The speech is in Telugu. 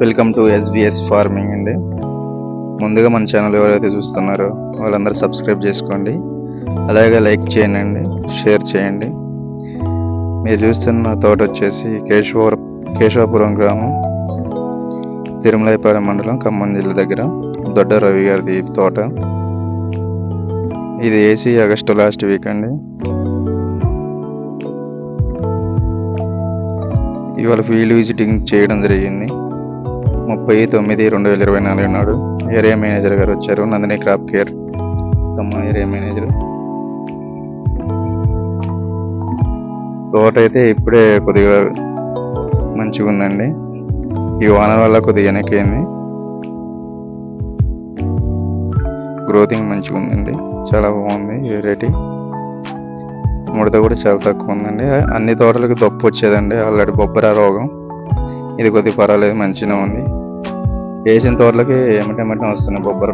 వెల్కమ్ టు ఎస్బిఎస్ ఫార్మింగ్ అండి. ముందుగా మన ఛానల్ ఎవరైతే చూస్తున్నారో వాళ్ళందరూ సబ్స్క్రైబ్ చేసుకోండి. అలాగే లైక్ చేయండి షేర్ చేయండి. మీరు చూస్తున్న తోట వచ్చేసి కేశవర కేశవపురం గ్రామం తిరుమలైపాలెం మండలం ఖమ్మం జిల్లా దగ్గర దొడ్డ రవి గారిది తోట. ఇది ఏసీ ఆగస్టు లాస్ట్ వీక్ అండి. ఇవాళ ఫీల్డ్ విజిటింగ్ చేయడం జరిగింది. ముప్పై తొమ్మిది రెండు వేల ఇరవై నాలుగు నాడు ఏరియా మేనేజర్ గారు వచ్చారు Nandini crop care. Khammam area manager. తోట అయితే ఇప్పుడే కొద్దిగా మంచిగా ఉందండి. ఈ వాన వల్ల కొద్దిగా వెనకైంది గ్రోతింగ్ మంచిగా ఉందండి. చాలా బాగుంది వెరైటీ. ముడత కూడా చాలా తక్కువ ఉందండి. అన్ని తోటలకు దప్పు వచ్చేదండి. ఆల్రెడీ బొబ్బర రోగం. ఇది కొద్దిగా పర్వాలేదు మంచిగా ఉంది. వేసిన తోటలకి ఏమిటేమిటే వస్తున్నాయి బొబ్బర